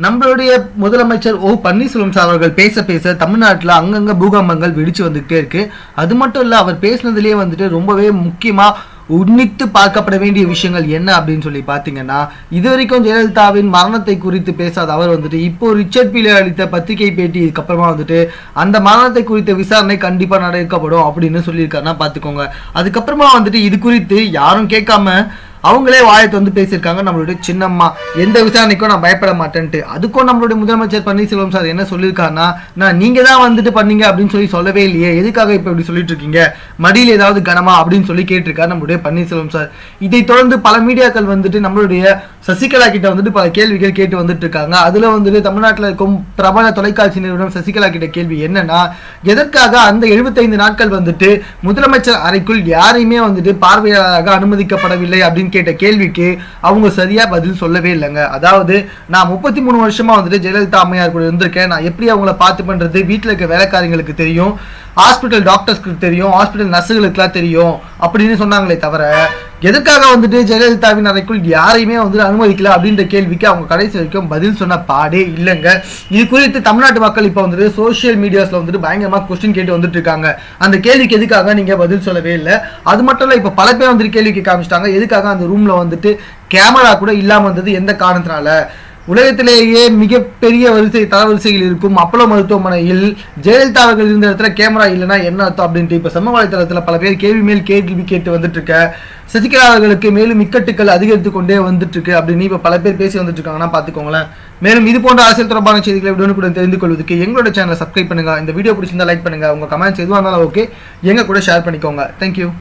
நம்மளுடைய முதலமைச்சர் ஓ பன்னீர்செல்வம் சார் அவர்கள் பேச பேச தமிழ்நாட்டில் அங்கங்கே பூகம்பங்கள் வெடிச்சு வந்துகிட்டே இருக்கு. அது மட்டும் இல்லை அவர் பேசினதுலேயே வந்துட்டு ரொம்பவே முக்கியமாக உன்னித்து பார்க்கப்பட வேண்டிய விஷயங்கள் என்ன அப்படின்னு சொல்லி பார்த்தீங்கன்னா இது வரைக்கும் ஜெயலலிதாவின் மரணத்தை குறித்து பேசாத அவர் வந்துட்டு இப்போ ரிச்சர்ட் பீலே அளித்த பத்திரிகை பேட்டி இதுக்கப்புறமா வந்துட்டு அந்த மரணத்தை குறித்த விசாரணை கண்டிப்பாக நடக்கப்படும் அப்படின்னு சொல்லியிருக்காருன்னா பார்த்துக்கோங்க அதுக்கப்புறமா வந்துட்டு இது குறித்து யாரும் கேட்காம அவங்களே வாயத்தை வந்து பேசியிருக்காங்க. நம்மளுடைய சின்னம்மா எந்த விசாரணைக்கும் நான் பயப்பட மாட்டேன்ட்டு. அதுக்கும் நம்மளுடைய முதலமைச்சர் பன்னீர்செல்வம் சார் என்ன சொல்லியிருக்காருன்னா நான் நீங்கள் தான் வந்துட்டு பண்ணீங்க அப்படின்னு சொல்லி சொல்லவே இல்லையே. எதுக்காக இப்போ இப்படி சொல்லிட்டு இருக்கீங்க மடியில் ஏதாவது கனமா அப்படின்னு சொல்லி கேட்டிருக்காரு நம்மளுடைய பன்னீர்செல்வம் சார். இதை தொடர்ந்து பல மீடியாக்கள் வந்துட்டு நம்மளுடைய சசிகலா கிட்ட வந்துட்டு பல கேள்விகள் கேட்டு வந்துட்டு இருக்காங்க அதில் வந்துட்டு தமிழ்நாட்டில் இருக்கும் பிரபல தொலைக்காட்சி நிறுவனம் சசிகலா கிட்ட கேள்வி என்னன்னா எதற்காக அந்த 75 நாட்கள் வந்துட்டு முதலமைச்சர் அறைக்குள் யாரையுமே வந்துட்டு பார்வையாளராக அனுமதிக்கப்படவில்லை? அப்படின்னு கேட்ட கேள்விக்கு அவங்க சரியா பதில் சொல்லவே இல்லைங்க. அதாவது நான் முப்பத்தி மூணு வருஷமாக வந்துட்டு ஜெயலலிதா அம்மையார் கூட இருந்திருக்கேன். நான் எப்படி அவங்கள பார்த்து பண்ணுறது வீட்டில் இருக்க வேலைக்காரங்களுக்கு தெரியும். ஹாஸ்பிட்டல் டாக்டர்ஸ்க்கு தெரியும். ஹாஸ்பிட்டல் நர்ஸுகளுக்குலாம் தெரியும். அப்படின்னு சொன்னாங்களே தவிர எதுக்காக வந்துட்டு ஜெயலலிதாவின் அறைக்குள் யாரையுமே வந்து அனுமதிக்கல அப்படின்ற கேள்விக்கு அவங்க கடைசி வரைக்கும் பதில் சொன்ன பாடே இல்லைங்க. இது குறித்து தமிழ்நாட்டு மக்கள் இப்போ வந்துட்டு சோஷியல் மீடியாஸ்ல வந்துட்டு பயங்கரமா கொஸ்டின் கேட்டு வந்துட்டு இருக்காங்க. அந்த கேள்விக்கு எதுக்காக நீங்க பதில் சொல்லவே இல்லை? அது மட்டும் இல்ல இப்போ பல பேர் வந்துட்டு கேள்விக்கு காமிச்சிட்டாங்க எதுக்காக அந்த ரூம்ல வந்துட்டு கேமரா கூட இல்லாம வந்தது எந்த காரணத்தினால? உலகத்திலேயே மிகப்பெரிய வரிசை தரவரிசையில் இருக்கும் அப்பலோ மருத்துவமனையில் ஜெயலலிதா அவர்கள் இருந்த இடத்துல கேமரா இல்லைன்னா என்ன அர்த்தம் அப்படின்ட்டு இப்போ சமூக வலைதளத்தில் பல பேர் கேள்வி மேல் கேள்வி கேட்டு வந்துட்டு இருக்க சசிகலா அவர்களுக்கு மேலும் இக்கட்டுக்கள் அதிகரித்து கொண்டே வந்துட்டு இருக்கு அப்படின்னு இப்போ பல பேர் பேசி வந்துட்டு இருக்காங்கன்னா பார்த்துக்கோங்களேன் மேலும் இது போன்ற அரசியல் தொடர்பான செய்திகளை உடனுக்குடன் தெரிந்து கொள்வதற்கு எங்களோட சேனலை சப்ஸ்கிரைப் பண்ணுங்க. இந்த வீடியோ பிடிச்சிருந்தா லைக் பண்ணுங்க. உங்க கமெண்ட்ஸ் எதுவாக இருந்தாலும் ஓகே எங்க கூட ஷேர் பண்ணிக்கோங்க. தேங்க்யூ